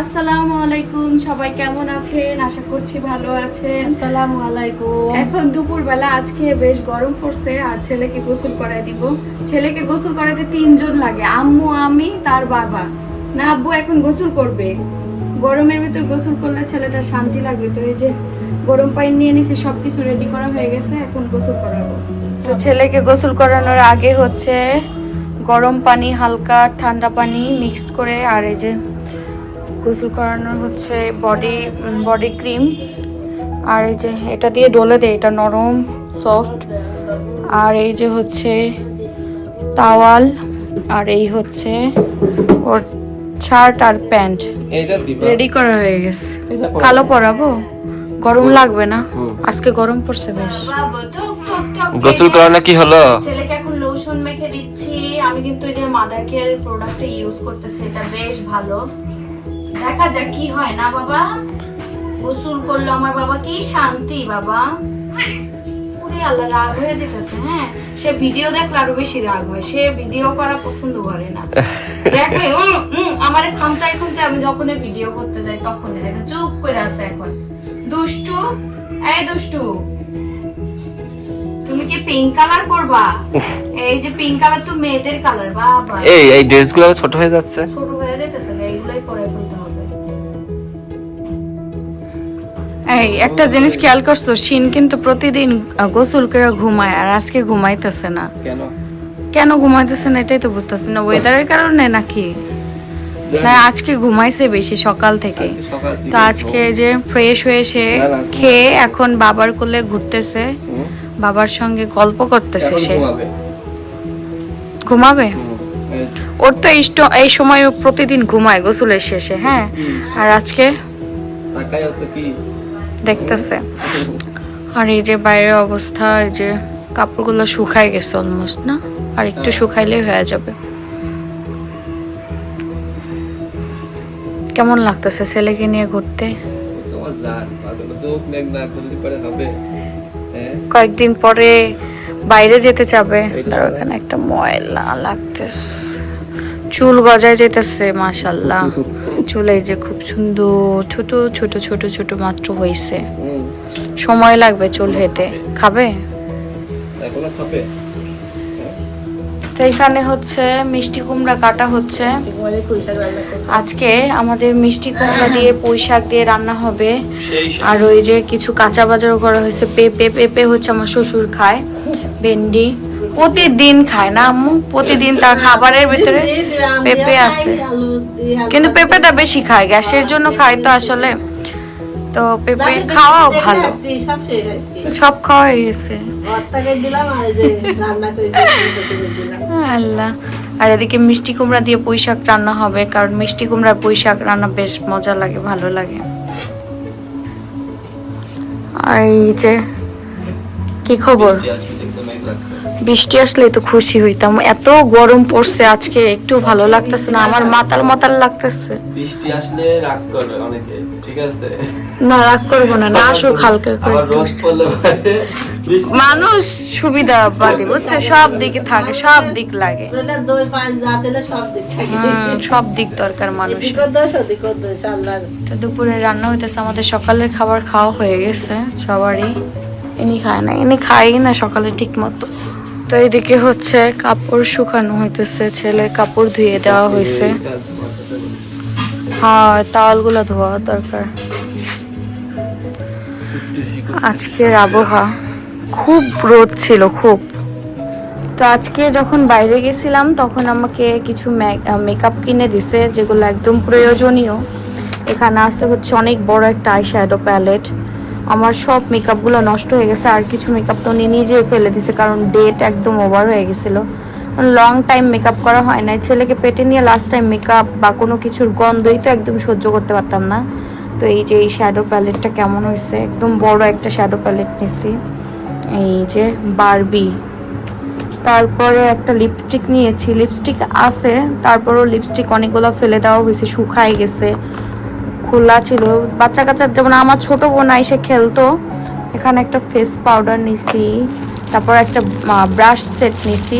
আসসালামু আলাইকুম সবাই কেমন আছেন? আশা করছি ভালো আছেন। আসসালামু আলাইকুম। এখন দুপুরবেলা আজকে বেশ গরম পড়ছে আর ছেলেকে গোসল করাই দিব। ছেলেকে গোসল করাতে তিনজন লাগে আম্মু আমি তার বাবা। না আব্বু এখন গোসল করবে। গরমের ভিতর গোসল করলে ছেলেটা শান্তি লাগবে। তো এই যে গরম পানি নিয়ে নিছি সবকিছু রেডি করা হয়ে গেছে এখন গোসল করাবো। তো ছেলেকে গোসল করানোর আগে হচ্ছে গরম পানি হালকা ঠান্ডা পানি মিক্সড করে আর এই যে গোসল করানোর হচ্ছে বডি বডি ক্রিম আর এই যে এটা দিয়ে ডলে দেয় এটা নরম সফট আর এই যে হচ্ছে তাওয়াল আর এই হচ্ছে ওর শার্ট আর প্যান্ট রেডি করা হয়ে গেছে। কালো পরাবো? গরম লাগবে না? আজকে গরম পড়ছে বেশ। গোসল করানো কি হলো? ছেলেকে এখন লোশন মেখে দিচ্ছি। আমি কিন্তু এই যে মাদার কেয়ার প্রোডাক্টটা ইউজ করতেছি এটা বেশ ভালো। দেখা যাক কি হয় না বাবা? গোসল করল আমার বাবা কি শান্তি বাবা? ওরে আল্লাহ রাগ হয়ে যেতেছে হ্যাঁ? সে ভিডিও দেখলে আরও বেশি রাগ হয়। সে ভিডিও করা পছন্দ করে না। ও উম, খামচাই খামচাই আমি যখন ভিডিও করতে যাই তখন দেখে চুপ করে আছে এখন। দুষ্টু? এই দুষ্টু তুমি কি পিঙ্ক কালার করবা এই যে পিঙ্ক কালার তো মেয়েদের কালার বাবা। এই এই ড্রেসগুলো ছোট হয়ে যাচ্ছে। ছোট হয়ে যেতেছে এইগুলোই পরে ফেলতে এই একটা জিনিস খেয়াল করছ শিন কিন্তু প্রতিদিন গোসল করে ঘুমায় আর আজকে ঘুমাইতেছে না। কেন? কেন ঘুমাইতেছে না এটাই তো বুঝতেছি না ওয়েদারের কারণে নাকি? না আজকে ঘুমাইছে বেশি সকাল থেকে। তো আজকে যে ফ্রেশ হয়ে সে খেয়ে এখন বাবার কোলে ঘুরতেছে বাবার সঙ্গে গল্প করতেছে সে। ঘুমাবে। ওর তো এই সময় প্রতিদিন ঘুমায় গোসলের শেষে হ্যাঁ? আর আজকে? তাকাই আছে কি? দেখতেছে। আর এই যে বাইরের অবস্থা এই যে কাপড়গুলো শুকাই গেছে অলমোস্ট না? আর একটু হ্যাঁ। শুকাইলেই হয়ে যাবে। কেমন লাগতেছে ছেলেকে নিয়ে ঘুরতে? হ্যাঁ? কয়েকদিন পরে বাইরে যেতে যাবে এটা তার ওখানে একটা ময়লা লাগতেছে। চুল গজায় যেতেছে মাশাল্লাহ চুল এই যে খুব সুন্দর ছোট ছোট ছোট ছোট মাত্র হয়েছে সময় লাগবে চুল হেঁটে। খাবে? তো এখানে হচ্ছে মিষ্টি কুমড়া কাটা হচ্ছে। আজকে আমাদের মিষ্টি কুমড়া দিয়ে পুঁই শাক দিয়ে রান্না হবে। আর ওই যে কিছু কাঁচা বাজারও করা হয়েছে। পেঁপে পেঁপে হচ্ছে আমার শ্বশুর খায় ভেন্ডি। প্রতিদিন খায় না আম্মু? প্রতিদিন তার খাবারের ভিতরে পেঁপে আছে। কিন্তু পেঁপেটা বেশি খায় গ্যাসের জন্য খায় তো আসলে। তো পেঁপে খাওয়াও ভালো। সব খাওয়া হয়ে গেছে। আল্লাহ। আর এদিকে মিষ্টি কুমড়া দিয়ে পুঁই শাক রান্না হবে কারণ মিষ্টি কুমড়ার পুঁই শাক রান্না বেশ মজা লাগে ভালো লাগে। আর এই যে কি খবর? বৃষ্টি আসলে তো খুশি হইতাম। এত গরম পড়ছে আজকে একটু ভালো লাগতেছে না আমার মাতাল মাতাল লাগতেছে। বৃষ্টি আসলে রাগ করবে অনেকে ঠিক আছে? না রাগ করব না না আসুক হালকা করে মানুষ সুবিধাবাদী বুঝছে? সব দিকে থাকে সব দিক লাগে। হুম, সব দিক দরকার মানুষ তো দুপুরে রান্না হইতেছে আমাদের সকালের খাবার খাওয়া হয়ে গেছে সবারই। ইনি খায় না ইনি খাই না সকালে ঠিক মতো তো এদিকে হচ্ছে কাপড় শুকানো হইতেছে, ছেলে কাপড় ধুয়ে দেওয়া হয়েছে হ্যাঁ তাওয়ালগুলো ধোয়া দরকার। আজকের আবহাওয়া খুব রোদ ছিল, খুব। তো আজকে যখন বাইরে গেছিলাম, তখন আমাকে কিছু মেকআপ কিনে দিছে, যেগুলো একদম প্রয়োজনীয়। এখানে আছে হচ্ছে অনেক বড় একটা আই শ্যাডো প্যালেট আমার সব মেকআপগুলো নষ্ট হয়ে গেছে, আর কিছু মেকআপ তো উনি নিজেই ফেলে দিছে, কারণ ডেট একদম ওভার হয়ে গেছিল। লং টাইম মেকআপ করা হয় না ছেলেকে পেটে নিয়ে লাস্ট টাইম মেকআপ বা কোনো কিছুর গন্ধই তো একদম সহ্য করতে পারতাম না। তো এই যে এই শ্যাডো প্যালেটটা কেমন হয়েছে, একদম বড় একটা শ্যাডো প্যালেট নিছি। এই যে বারবি তারপরে একটা লিপস্টিক নিয়েছি লিপস্টিক আছে, তারপরও লিপস্টিক অনেকগুলো ফেলে দেওয়া হয়েছে, শুকায় গেছে। খোলা ছিল। বাচ্চা কাচ্চা, যেমন আমার ছোট বোন এসে খেলতো। এখানে একটা ফেস পাউডার নিছি, তারপর একটা ব্রাশ সেট নিছি।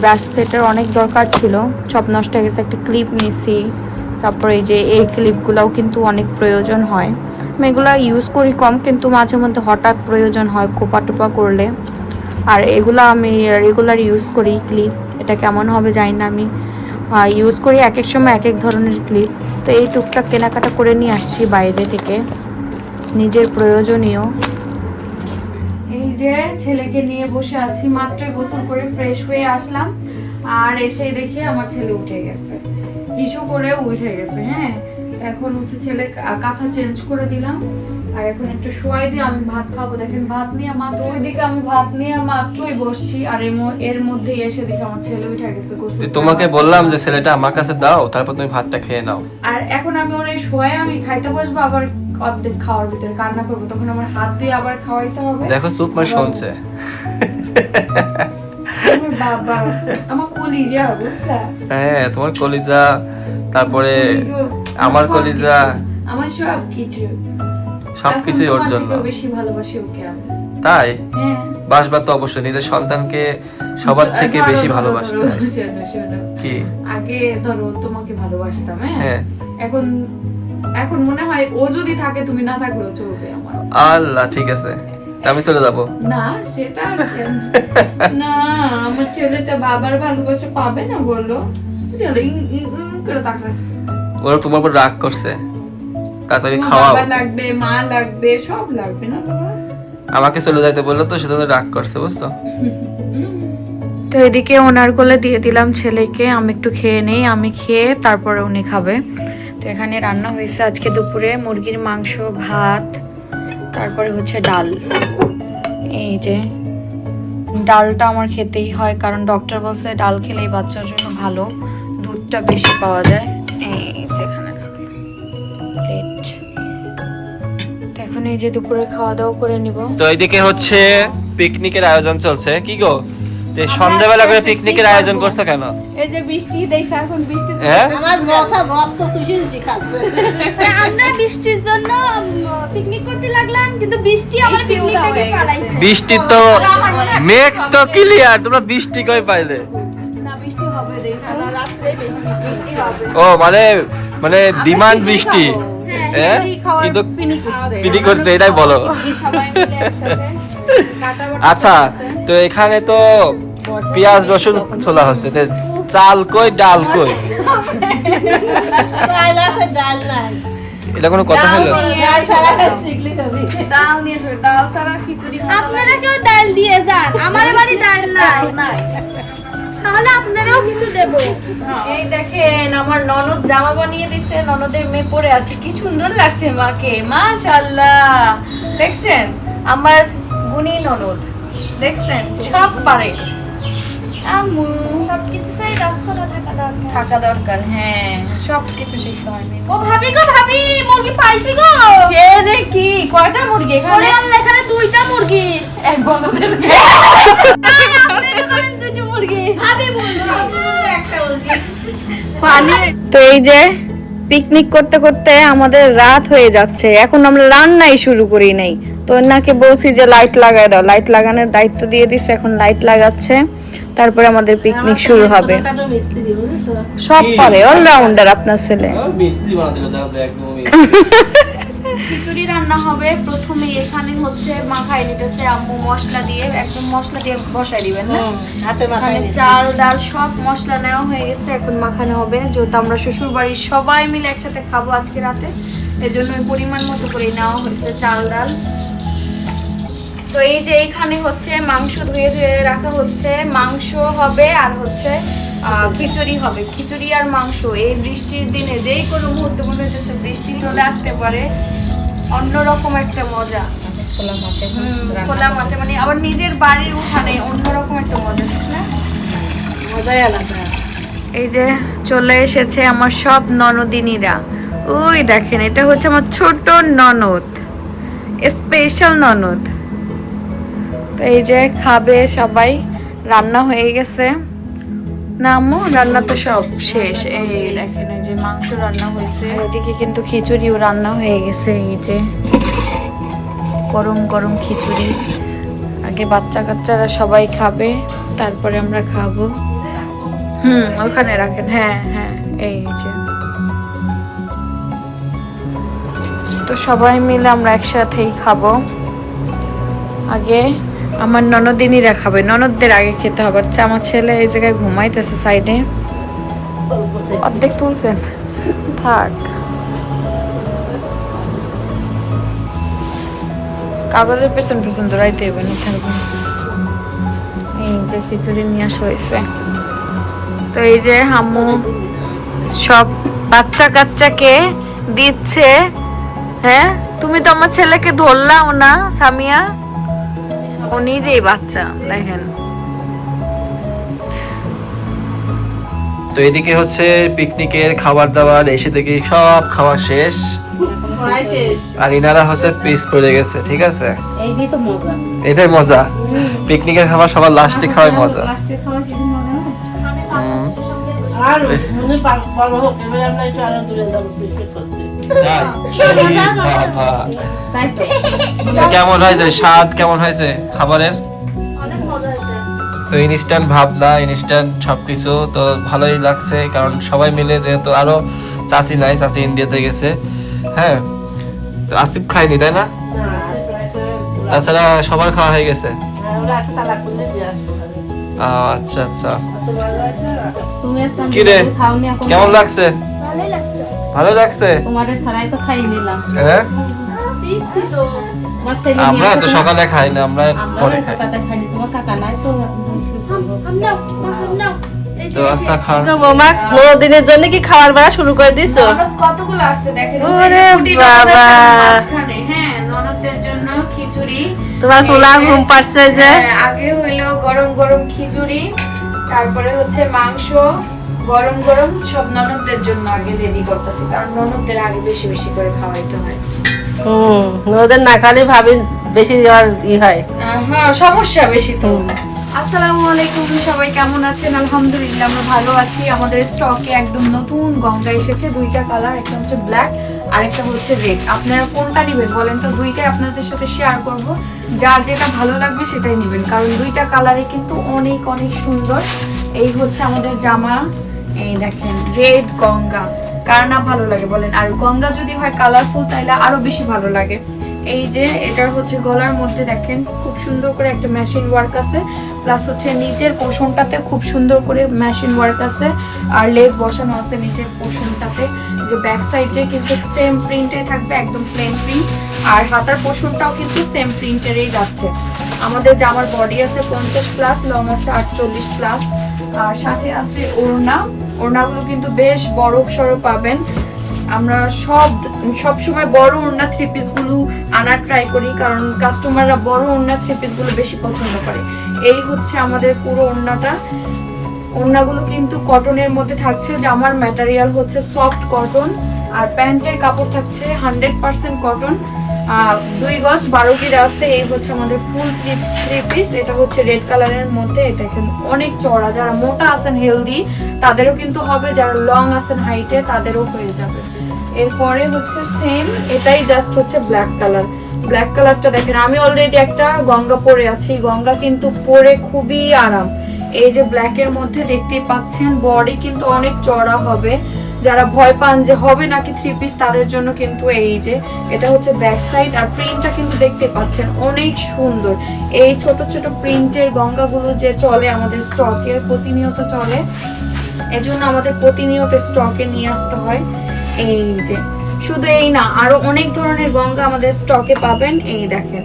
ব্রাশ সেটের অনেক দরকার ছিল। সব নষ্ট হয়ে গেছে। একটা ক্লিপ নিছি। তারপরে এই যে, এই ক্লিপগুলোও কিন্তু অনেক প্রয়োজন হয়। আমি এগুলো ইউজ করি কম, কিন্তু মাঝে মধ্যে হঠাৎ প্রয়োজন হয় কোপা টোপা করলে। আর এগুলো আমি রেগুলার ইউজ করি ক্লিপ এটা কেমন হবে জানি না আমি ইউজ করি এক এক সময় এক এক ধরনের ক্লিপ তো এই টুকটাক কেনাকাটা করে নিয়ে আসছি বাইরে থেকে। নিজের প্রয়োজনীয়। এই যে ছেলেকে নিয়ে বসে আছি, মাত্রই গোসল করে ফ্রেশ হয়ে আসলাম। আর এসে দেখি আমার ছেলে উঠে গেছে। হিসু করে উঠে গেছে হ্যাঁ। এখন হচ্ছে ছেলে কাঁথা চেঞ্জ করে দিলাম। আর এখন একটু শোয়াই দিয়ে আমি ভাত খাব। দেখেন ভাত নিয়ে মাত্র ওইদিকে আমি ভাত নিয়ে মাত্রই বসছি আর এর মধ্যে এসে দেখি আমার ছেলে উঠে গেছে তোমাকে বললাম যে ছেলেটা আমার কাছে দাও তারপর তুমি ভাতটা খেয়ে নাও। আর এখন আমি ওর শোয়ে আমি খাইতে বসবো আবার অর্ধেক খাওয়ার ভিতরে কান্না করব। তখন আমার হাত দিয়ে আবার খাওয়াইতে হবে। দেখো চুপ মানে শুনছে। আমার বাবা আমার কলিজা বুঝলা? হ্যাঁ তোমার কলিজা তারপরে আমার কলিজা। আমার সব কিছু সবকিছুই ওর জন্য। বেশি ভালোবাসি ওকে আমি। তাই? হ্যাঁ। বাসবা তো অবশ্যই নিজের সন্তানকে সবার থেকে বেশি ভালোবাসতে হয়। কি? আগে ধরো তোমাকে ভালোবাসতাম হ্যাঁ? হ্যাঁ। এখন এখন মনে হয় ও যদি থাকে তুমি না থাকলেও চলবে আমার। আল্লাহ ঠিক আছে। আমি চলে যাব। না সেটা না আমার ছেলেটা বাবার ভালোবাসা পাবে না বলল ইং- ইং- ইং করে তাকাচ্ছে। ওরা তোমার উপর রাগ করছে। তাড়াতাড়ি খাওয়াও। লাগবে মা লাগবে সব লাগবে না বাবা? আমাকে চলে যাইতে বলল তো সেজন্য রাগ করছে বুঝছ? তো এদিকে ওনার কোলে দিয়ে দিলাম ছেলেকে আমি একটু খেয়ে নেই আমি খেয়ে তারপরে উনি খাবে। তো এখানে রান্না হয়েছে আজকে দুপুরে মুরগির মাংস ভাত তারপরে হচ্ছে ডাল। এই যে ডালটা আমার খেতেই হয় কারণ ডক্টর বলছে ডাল খেলেই বাচ্চার জন্য ভালো দুধটা বেশি পাওয়া যায়। এই যেখানে এখন এই যে দুপুরে খাওয়া দাওয়া করে নিব। তো এইদিকে হচ্ছে পিকনিকের আয়োজন চলছে। কি গো? তো এই সন্ধ্যাবেলা করে পিকনিকের আয়োজন করছ কেন? এই যে বৃষ্টি দেখা এখন বৃষ্টি হ্যাঁ? আমার মাথা রক্ত খাচ্ছে। আমরা বৃষ্টির জন্য পিকনিক করতে লাগলাম কিন্তু বৃষ্টি আমার পিকনিক থেকে পালাইছে। বৃষ্টি তো মেঘ তো ক্লিয়ার তোমরা বৃষ্টি কই পাইলে? না বৃষ্টি হবে দেখা বৃষ্টি হবে। ও মানে মানে ডিমান্ড বৃষ্টি হ্যাঁ কিন্তু পিটি করছে এটাই বলো। সবাই মিলে একসাথে কাটা বাটা আচ্ছা তো এখানে তো পেঁয়াজ রসুন ছোলা হচ্ছে। তো চাল কই ডাল কই? এটা কোনো কথা হলো? আপনারা কেউ ডাল দিয়ে যান। আমার বাড়ি ডাল নাই। নাই। তাহলে আপনারাও কিছু দেব। এই দেখেন আমার ননদ জামা বানিয়ে দিছে ননদের মেয়ে পরে আছে। কি সুন্দর লাগছে মাকে। মাশাআল্লাহ। দেখছেন? আমার গুণী ননদ। দেখছেন? সব পারে। আম্মু। সবকিছু থাকা দরকার হ্যাঁ সব কিছু শিখতে হয়। ও ভাবি গো ভাবি মুরগি পাইছি গো। কে রে কি? কয়টা মুরগি এখানে? আল্লাহ এখানে দুইটা মুরগি। এক মুরগি। ভাবি তো এই যে পিকনিক করতে করতে আমাদের রাত হয়ে যাচ্ছে। এখন আমরা রান্নাই শুরু করি নাই। তো ওনাকে বলছি যে লাইট লাগাই দাও। লাইট লাগানোর দায়িত্ব দিয়ে দিছে এখন লাইট লাগাচ্ছে। তারপরে আমাদের পিকনিক শুরু হবে। সব পারে অলরাউন্ডার আপনার ছেলে। খিচুড়ি রান্না হবে প্রথমে এখানে হচ্ছে মাখাই নিতেছে আম্মু মশলা দিয়ে একদম মশলা দিয়ে বসাই দিবেন না? মাথায় চাল ডাল সব মশলা নেওয়া হয়ে গেছে এখন মাখানো হবে। যেহেতু আমরা শ্বশুর বাড়ির সবাই মিলে একসাথে খাব আজকে রাতে এর জন্য ওই পরিমাণ মতো করে নেওয়া হয়েছে চাল ডাল। তো এই যে এখানে হচ্ছে মাংস ধুয়ে ধুয়ে রাখা হচ্ছে মাংস হবে আর হচ্ছে খিচুড়ি। হবে। খিচুড়ি আর মাংস এই বৃষ্টির দিনে যেই কোনো মুহূর্তে মনে হচ্ছে বৃষ্টি চলে আসতে পারে অন্যরকম একটা মজা। হুম, খোলা মাঠে মানে আবার নিজের বাড়ির উঠানে অন্যরকম একটা মজা না? মজাই আলাদা। এই যে চলে এসেছে আমার সব ননদিনীরা। ওই দেখেন এটা হচ্ছে আমার ছোট ননদ স্পেশাল ননদ। তো এই যে খাবে সবাই, রান্না হয়ে গেছে। না আম্মু, রান্না তো সব শেষ। এই দেখেন, এই যে মাংস রান্না হয়েছে। এদিকে কিন্তু খিচুড়িও রান্না হয়ে গেছে, এই যে গরম গরম খিচুড়ি। আগে বাচ্চা কাচ্চারা সবাই খাবে, তারপরে আমরা খাব। হুম, ওখানে রাখেন হ্যাঁ হ্যাঁ এই যে। তো সবাই মিলে আমরা একসাথেই খাব। আগে আমার ননদিনীরা খাবে ননদদের আগে খেতে হবে। আর আমার ছেলে এই জায়গায় ঘুমাইতেছে সাইডে। অর্ধেক তুলছেন। থাক। কাগজের পেছন পেছন দৌড়াইতে হবে, না থাকবে। এই যে খিচুড়ি নিয়ে আসা হয়েছে। তো এই যে হাম্মু সব বাচ্চা কাচ্চাকে দিচ্ছে। হ্যাঁ? তুমি তো আমার ছেলেকে ধরলাও না, সামিয়া। ও নিজেই বাচ্চা দেখেন। তো এদিকে হচ্ছে পিকনিকের খাবার দাবার এসে থেকে সব খাওয়া শেষ। আর ইনারা হচ্ছে পিস পড়ে গেছে ঠিক আছে? এই দিয়ে তো মজা। এটাই মজা। পিকনিকের খাবার সবার লাস্টে খাওয়াই মজা। লাস্টে খাওয়া সেদিন মজা না? হুম। আর মনে পাল- বড় হোক এবারে আমরা একটু আরও দূরে যাব পিকনিক করতে বাবা। তাই তো কেমন হয়েছে? স্বাদ কেমন হয়েছে খাবারের? অনেক মজা হয়েছে। তো ইনস্ট্যান্ট ভাবনা ইনস্ট্যান্ট সবকিছু তো ভালোই লাগছে কারণ সবাই মিলে যেহেতু আরও চাচি নাই চাচি ইন্ডিয়াতে গেছে হ্যাঁ? তো আসিফ খায়নি তাই না? সব- তাছাড়া সবার খাওয়া হয়ে গেছে? আচ্ছা আচ্ছা। এত মজা হয়েছে না? তুমি একটা কি রে কেমন লাগছে? ভালো লাগছে? তোমাদের ছাড়াই তো খাই নিলাম। হ্যাঁ? দিচ্ছি তো। আমার তো সকালে খাই না আমরা পরে খাই। তোমার কাকা নাই তো। তো আচ্ছা তো দিনের জন্য কি খাবার বেড়া শুরু করে দিছো? কতগুলো আসছে দেখেন? ওরে বাবা। ননদ আছে মাঝখানে, হ্যাঁ জন্য খিচুড়ি। তোমার পোলা ঘুম পাচ্ছে যে। হ্যাঁ, আগে হইল গরম গরম খিচুড়ি তারপরে হচ্ছে মাংস গরম গরম সব ননদদের জন্য আগে রেডি করতেছি কারণ ননদদের আগে বেশি বেশি করে খাওয়াইতে হয়। হুম না খালি ভাবি বেশি দেওয়ার ই হয়। হ্যাঁ সমস্যা বেশি তো। আসসালামু আলাইকুম সবাই কেমন আছেন? আলহামদুলিল্লাহ আমরা ভালো আছি। আমাদের স্টকে একদম নতুন গঙ্গা এসেছে দুইটা কালার একটা হচ্ছে ব্ল্যাক আর একটা হচ্ছে রেড আপনারা কোনটা নেবেন বলেন তো? দুইটাই আপনাদের সাথে শেয়ার করব। যার যেটা ভালো লাগবে সেটাই নেবেন কারণ দুইটা কালারে কিন্তু অনেক অনেক সুন্দর। এই হচ্ছে আমাদের জামা এই দেখেন রেড গঙ্গা। কার না ভালো লাগে বলেন? আর গঙ্গা যদি হয় কালারফুল তাহলে আরও বেশি ভালো লাগে। এই যে, এটা হচ্ছে গলার মধ্যে দেখেন, খুব সুন্দর করে একটা মেশিন ওয়ার্ক আছে। প্লাস হচ্ছে নিচের পোষণটাতে খুব সুন্দর করে মেশিন ওয়ার্ক আছে। আর লেস বসানো আছে নিচের পোষণটাতে যে ব্যাক সাইডে কিন্তু সেম প্রিন্টে থাকবে, একদম প্লেন প্রিন্ট আর হাতার পোষণটাও কিন্তু সেম প্রিন্টেরই যাচ্ছে। আমাদের জামার বডি আছে পঞ্চাশ প্লাস লং আছে আটচল্লিশ প্লাস আর সাথে আছে ওড়না। ওড়নাগুলো কিন্তু বেশ বড় সড়ো পাবেন। আমরা সব সব সময় বড় ওড়না থ্রি পিসগুলো আনার ট্রাই করি, কারণ কাস্টমাররা বড় ওড়না থ্রি পিসগুলো বেশি পছন্দ করে। এই হচ্ছে আমাদের পুরো ওড়নাটা। ওড়নাগুলো কিন্তু কটনের মধ্যে থাকছে, জামার ম্যাটেরিয়াল হচ্ছে সফট কটন আর প্যান্টের কাপড় থাকছে হান্ড্রেড পার্সেন্ট কটন দুই গজ বারো গিরা আছে এই হচ্ছে আমাদের ফুল থ্রি থ্রি পিস এটা হচ্ছে রেড কালারের মধ্যে। এটা কিন্তু অনেক চড়া যারা মোটা আছেন হেলদি তাদেরও কিন্তু হবে। যারা লং আছেন হাইটে তাদেরও হয়ে যাবে। এরপরে হচ্ছে সেম এটাই জাস্ট হচ্ছে ব্ল্যাক কালার ব্ল্যাক কালারটা দেখেন, আমি অলরেডি একটা গঙ্গা পরে আছি। গঙ্গা কিন্তু পরে খুবই আরাম। এই যে ব্ল্যাকের মধ্যে দেখতেই পাচ্ছেন বডি কিন্তু অনেক চড়া হবে। যারা ভয় পান যে হবে নাকি থ্রি পিস তাদের জন্য কিন্তু এই যে, এটা হচ্ছে ব্যাক সাইড আর প্রিন্টটা কিন্তু দেখতে পাচ্ছেন অনেক সুন্দর। এই ছোট ছোট প্রিন্টের গঙ্গাগুলো যে চলে আমাদের স্টকের প্রতিনিয়ত চলে, এজন্য আমাদের প্রতিনিয়ত স্টকে নিয়ে আসতে হয়। এই যে, শুধু এই না, আরও অনেক ধরনের গঙ্গা আমাদের স্টকে পাবেন। এই দেখেন,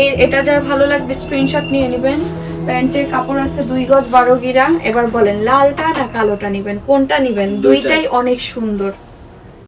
এই, এটা যার ভালো লাগবে স্ক্রিনশট নিয়ে নেবেন। প্যান্টের কাপড় আছে দুই গজ বারো গিরা। এবার বলেন লালটা না কালোটা নিবেন? কোনটা নিবেন? দুইটাই অনেক সুন্দর।